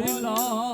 Lord.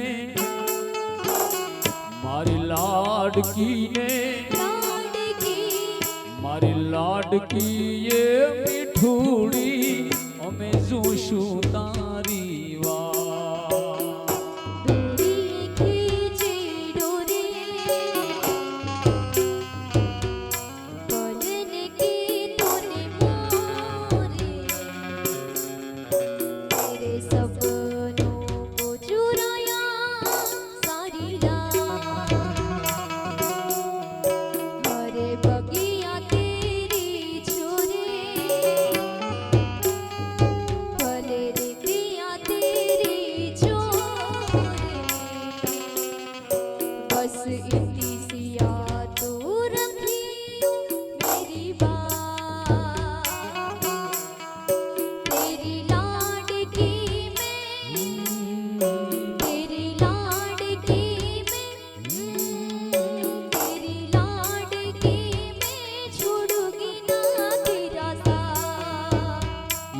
મારી લાડકીને મારી લાડકીએ મીઠુડી અમે જોશું તારી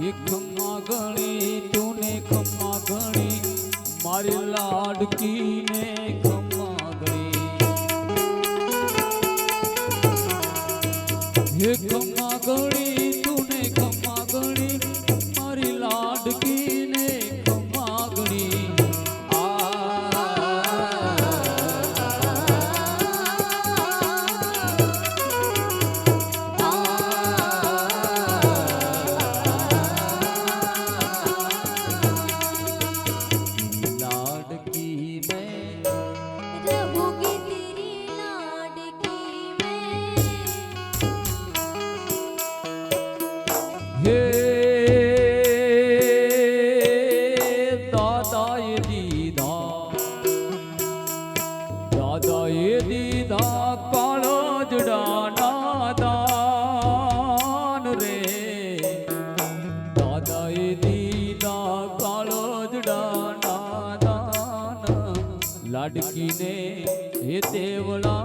એ ખમ્મા ગણી તું ને ખમ્મા ગણી મારી લાડકીને ખમ્મા ગણી એ ખમ્મા ગણી. దేవుడా.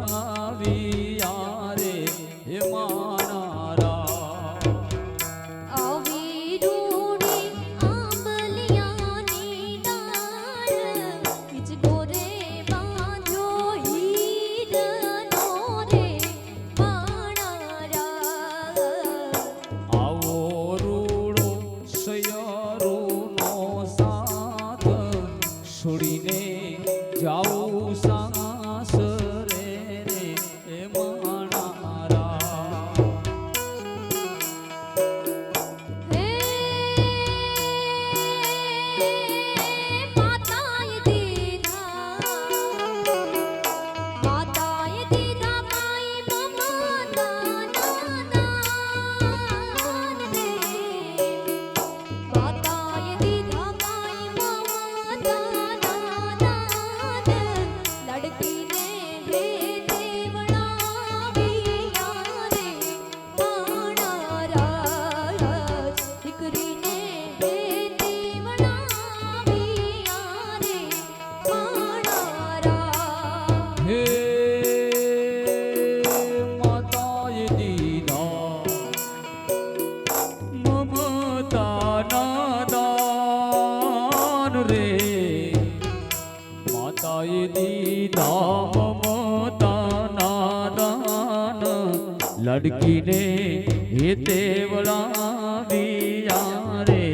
સાઈ દીધા મમતા નાદાન લડકીને હે દેવળા દિયા રે